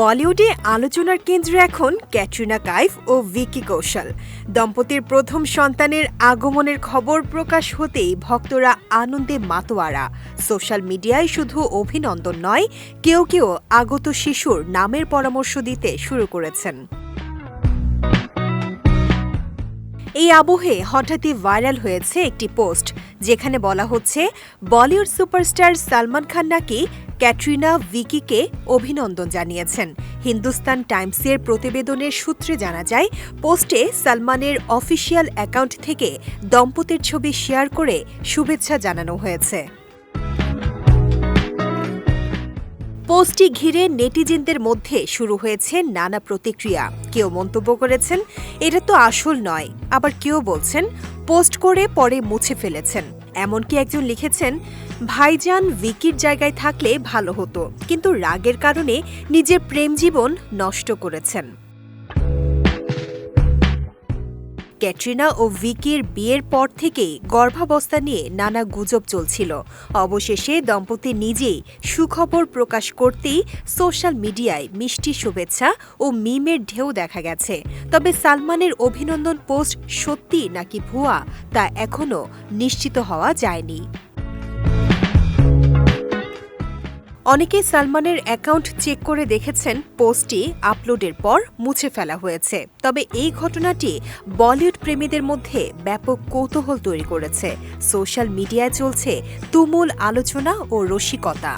বলিউডে আলোচনার কেন্দ্রে এখন ক্যাটরিনা কাইফ ও ভিকি কৌশল। দম্পতির প্রথম সন্তানের আগমনের খবর প্রকাশ হতেই ভক্তরা আনন্দে মাতোয়ারা। সোশ্যাল মিডিয়ায় শুধু অভিনন্দন নয়, কেউ কেউ আগত শিশুর নামের পরামর্শ দিতে শুরু করেছেন। এই আবহে হঠাৎই ভাইরাল হয়েছে একটি পোস্ট, যেখানে বলা হচ্ছে, বলিউড সুপারস্টার সালমান খান নাকি ক্যাটরিনা ভিকিকে অভিনন্দন জানিয়েছেন। হিন্দুস্তান টাইমসের প্রতিবেদনের সূত্রে জানা যায়, পোস্টে সালমানের অফিসিয়াল অ্যাকাউন্ট থেকে দম্পতির ছবি শেয়ার করে শুভেচ্ছা জানানো হয়েছে। পোস্টটি ঘিরে নেটিজেনদের মধ্যে শুরু হয়েছে নানা প্রতিক্রিয়া। কেউ মন্তব্য করেছেন, এটা তো আসল নয়। আবার কেউ বলছেন, পোস্ট করে পরে মুছে ফেলেছেন। এমনকি একজন লিখেছেন, ভাইজান ভিকির জায়গায় থাকলে ভালো হতো, কিন্তু রাগের কারণে নিজের প্রেম জীবন নষ্ট করেছেন। ক্যাটরিনা ও ভিকির বিয়ের পর থেকেই গর্ভাবস্থা নিয়ে নানা গুজব চলছিল। অবশেষে দম্পতি নিজেই সুখবর প্রকাশ করতেই সোশ্যাল মিডিয়ায় মিষ্টি শুভেচ্ছা ও মিমের ঢেউ দেখা গেছে। তবে সালমানের অভিনন্দন পোস্ট সত্যি নাকি ভুয়া তা এখনও নিশ্চিত হওয়া যায়নি। অনেকে সালমানের অ্যাকাউন্ট চেক করে দেখেছেন পোস্টটি আপলোডের পর মুছে ফেলা হয়েছে। তবে এই ঘটনাটি বলিউড প্রেমীদের মধ্যে ব্যাপক কৌতূহল তৈরি করেছে। সোশ্যাল মিডিয়ায় চলছে তুমুল আলোচনা ও রসিকতা।